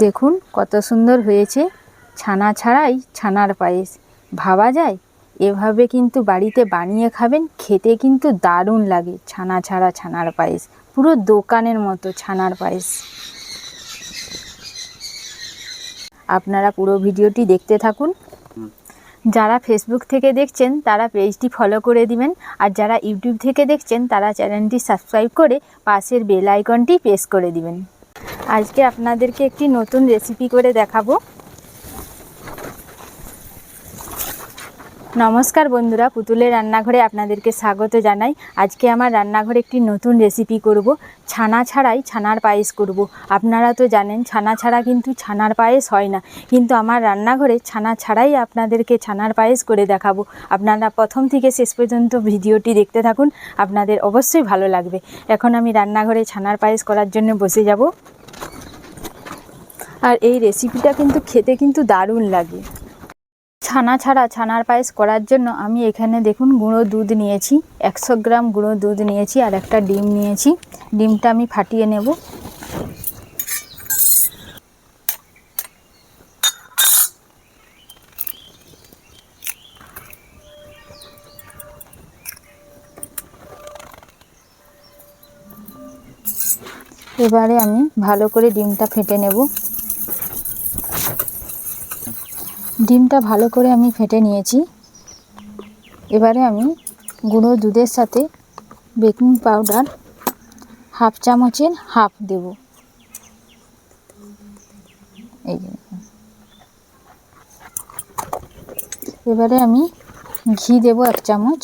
দেখুন কত সুন্দর হয়েছে। ছানা ছাড়াই ছানার পায়েস। ভাবা যায় এভাবে কিন্তু বাড়িতে বানিয়ে খাবেন খেতে কিন্তু দারুণ লাগে ছানা ছাড়া ছানার পায়েস। পুরো দোকানের মতো ছানার পায়েস। আপনারা পুরো ভিডিওটি দেখতে থাকুন। যারা ফেসবুক থেকে দেখছেন তারা পেজটি ফলো করে দিবেন। আর যারা ইউটিউব থেকে দেখছেন তারা চ্যানেলটি সাবস্ক্রাইব করে পাশের বেল আইকনটি প্রেস করে দিবেন। আজকে আপনাদেরকে একটি নতুন রেসিপি করে দেখাবো। নমস্কার বন্ধুরা, পুতুলের রান্নাঘরে আপনাদেরকে স্বাগত জানাই। আজকে আমার রান্নাঘরে একটি নতুন রেসিপি করব। ছানা ছাড়াই ছানার পায়েস করব। আপনারা তো জানেন, ছানা ছাড়া কিন্তু ছানার পায়েস হয় না। কিন্তু আমার রান্নাঘরে ছানা ছাড়াই আপনাদেরকে ছানার পায়েস করে দেখাবো। আপনারা প্রথম থেকে শেষ পর্যন্ত ভিডিওটি দেখতে থাকুন। আপনাদের অবশ্যই ভালো লাগবে। এখন আমি রান্নাঘরে ছানার পায়েস করার জন্য বসে যাব। আর এই রেসিপিটা কিন্তু খেতে কিন্তু দারুণ লাগে। ছানা ছাড়া ছানার পায়েস করার জন্য আমি এখানে দেখুন গুঁড়ো দুধ নিয়েছি, একশো গ্রাম গুঁড়ো দুধ নিয়েছি আর একটা ডিম নিয়েছি। ডিমটা আমি ফাটিয়ে নেব। এবারে আমি ভালো করে ডিমটা ফেটে নেব। ডিমটা ভালো করে আমি ফেটে নিয়েছি। এবারে আমি গুঁড়ো দুধের সাথে বেকিং পাউডার হাফ চামচের হাফ দেব। এই এবারে আমি ঘি দেব এক চামচ।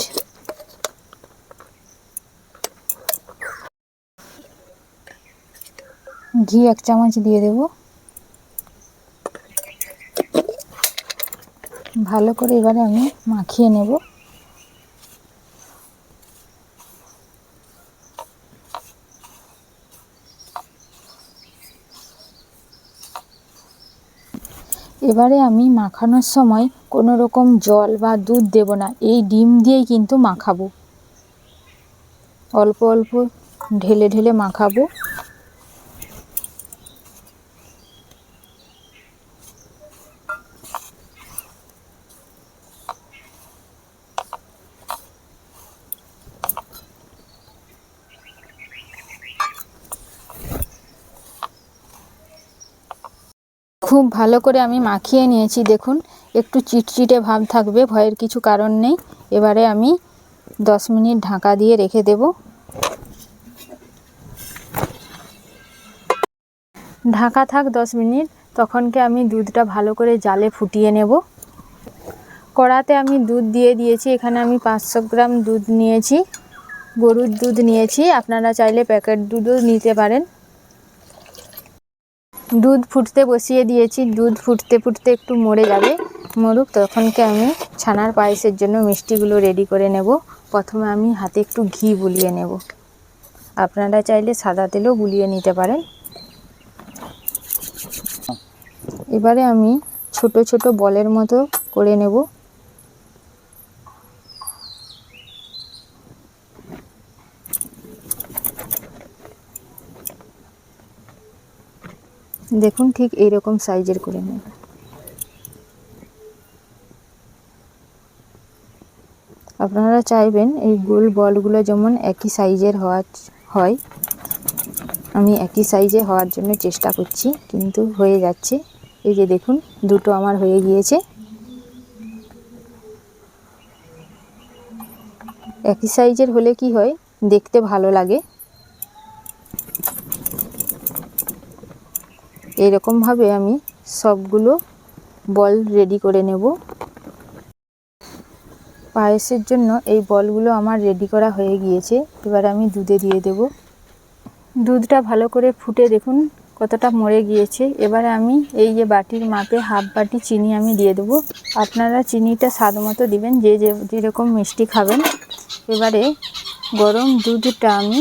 ঘি এক চামচ দিয়ে দেবো। ভালো করে এবারে আমি মাখিয়ে নেব। এবারে আমি মাখানোর সময় কোনো রকম জল বা দুধ দেব না, এই ডিম দিয়েই কিন্তু মাখাবো। অল্প অল্প ঢেলে ঢেলে মাখাবো। খুব ভালো করে আমি মাখিয়ে নিয়েছি, দেখুন। একটু চিটচিটে ভাব থাকবে, ভয়ের কিছু কারণ নেই। এবারে আমি দশ মিনিট ঢাকা দিয়ে রেখে দেব। ঢাকা থাক দশ মিনিট তখনকে আমি দুধটা ভালো করে জালে ফুটিয়ে নেব। কড়াতে আমি দুধ দিয়ে দিয়েছি, এখানে আমি পাঁচশো গ্রাম দুধ নিয়েছি। গরুর দুধ নিয়েছি, আপনারা চাইলে প্যাকেট দুধও নিতে পারেন। দুধ ফুটতে বসিয়ে দিয়েছি। দুধ ফুটতে ফুটতে একটু মরে যাবে মরুক তখনকে আমি ছানার পায়েসের জন্য মিষ্টিগুলো রেডি করে নেব। প্রথমে আমি হাতে একটু ঘি বুলিয়ে নেব। আপনারা চাইলে সাদা তেলও বুলিয়ে নিতে পারেন। এবারে আমি ছোট ছোট বলের মতো করে নেব। দেখুন ঠিক এইরকম সাইজের করে নেব। আপনারা চাইবেন এই গোল বলগুলো যেমন একই সাইজের হওয়া হয়। আমি একই সাইজে হওয়ার জন্য চেষ্টা করছি, কিন্তু হয়ে যাচ্ছে। এই যে দেখুন, দুটো আমার হয়ে গিয়েছে। একই সাইজের হলে কি হয়, দেখতে ভালো লাগে। এরকমভাবে আমি সবগুলো বল রেডি করে নেব। পায়েসের জন্য এই বলগুলো আমার রেডি করা হয়ে গিয়েছে। এবার আমি দুধে দিয়ে দেব। দুধটা ভালো করে ফুটে দেখুন কতটা মরে গিয়েছে। এবারে আমি এই যে বাটির মাপে হাফ বাটি চিনি আমি দিয়ে দেবো। আপনারা চিনিটা স্বাদ মতো দিবেন, যে যে যেরকম মিষ্টি খাবেন। এবারে গরম দুধটা আমি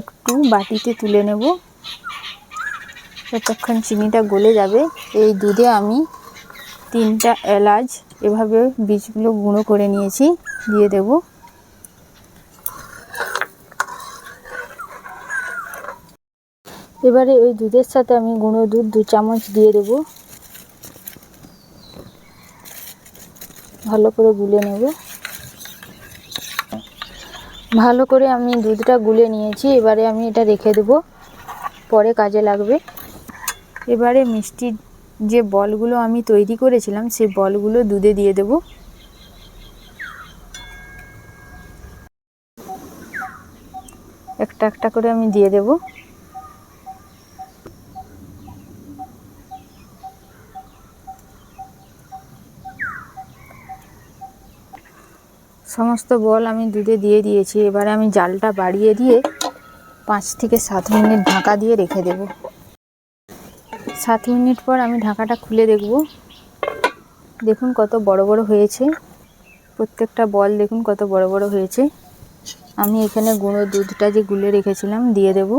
একটু বাটিতে তুলে নেব। যতক্ষণ চিনিটা গলে যাবে, এই দুধে আমি তিনটা এলাচ এভাবে বীজগুলো গুঁড়ো করে নিয়েছি, দিয়ে দেব। এবারে ওই দুধের সাথে আমি গুঁড়ো দুধ দু চামচ দিয়ে দেব। ভালো করে গুলে নেব। ভালো করে আমি দুধটা গুলে নিয়েছি, এবারে আমি এটা রেখে দেব, পরে কাজে লাগবে। এবারে মিষ্টির যে বলগুলো আমি তৈরি করেছিলাম, সেই বলগুলো দুধে দিয়ে দেব। একটা একটা করে আমি দিয়ে দেব। সমস্ত বল আমি দুধে দিয়ে দিয়েছি। এবারে আমি জালটা বাড়িয়ে দিয়ে পাঁচ থেকে সাত মিনিট ঢাকা দিয়ে রেখে দেব। সাত মিনিট পর আমি ঢাকাটা খুলে দেখব। দেখুন কত বড় বড় হয়েছে। প্রত্যেকটা বল দেখুন কত বড় বড় হয়েছে। আমি এখানে গুঁড়ো দুধটা যে গুলে রেখেছিলাম দিয়ে দেব।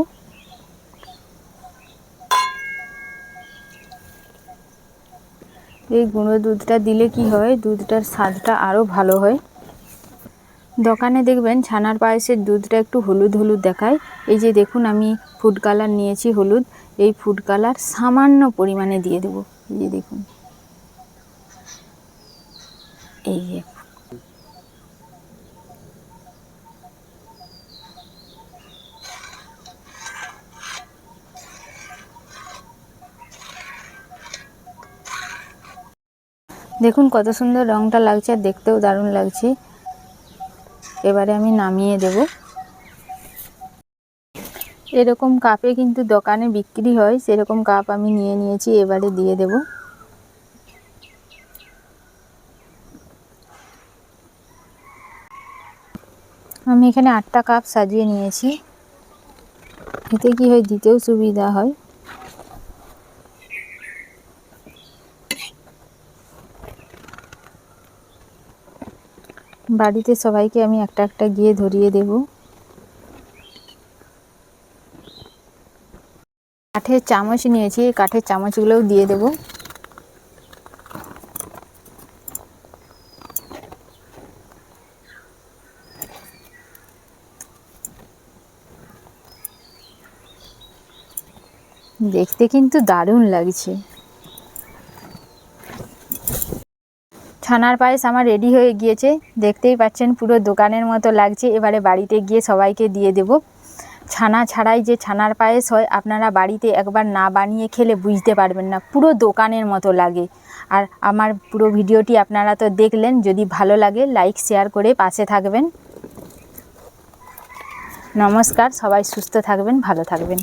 এই গুঁড়ো দুধটা দিলে কি হয়? দুধটার স্বাদটা আরও ভালো হয়। দোকানে দেখবেন ছানার পায়েসের দুধটা একটু হলুদ হলুদ দেখায়। এই যে দেখুন আমি ফুড কালার নিয়েছি হলুদ। এই ফুড কালার সামান্য পরিমাণে দিয়ে দেব। এই যে দেখুন। এই যে। দেখুন কত সুন্দর রংটা লাগছে আর দেখতেও দারুণ লাগছে। এবারে আমি নামিয়ে দেব। এরকম কাপে কিন্তু দোকানে বিক্রি হয়, সেরকম কাপ আমি নিয়ে নিয়েছি, এবারে দিয়ে দেব। আমি এখানে আটটা কাপ সাজিয়ে নিয়েছি। এতে কি হয়, দিতেও সুবিধা হয়। বাড়িতে সবাইকে আমি একটা একটা গিয়ে ধরিয়ে দেব। কাঠের চামচ নিয়েছি এই কাঠের চামচগুলোও দিয়ে দেব। দেখতে কিন্তু দারুণ লাগছে। ছানার পায়েস আমার রেডি হয়ে গিয়েছে। দেখতেই পাচ্ছেন পুরো দোকানের মতো লাগছে। এবারে বাড়িতে গিয়ে সবাইকে দিয়ে দেব। ছানা ছাড়াই যে ছানার পায়েস হয়, আপনারা বাড়িতে একবার না বানিয়ে খেলে বুঝতে পারবেন না। পুরো দোকানের মতো লাগে। আর আমার পুরো ভিডিওটি আপনারা তো দেখলেন, যদি ভালো লাগে লাইক শেয়ার করে পাশে থাকবেন। নমস্কার, সবাই সুস্থ থাকবেন, ভালো থাকবেন।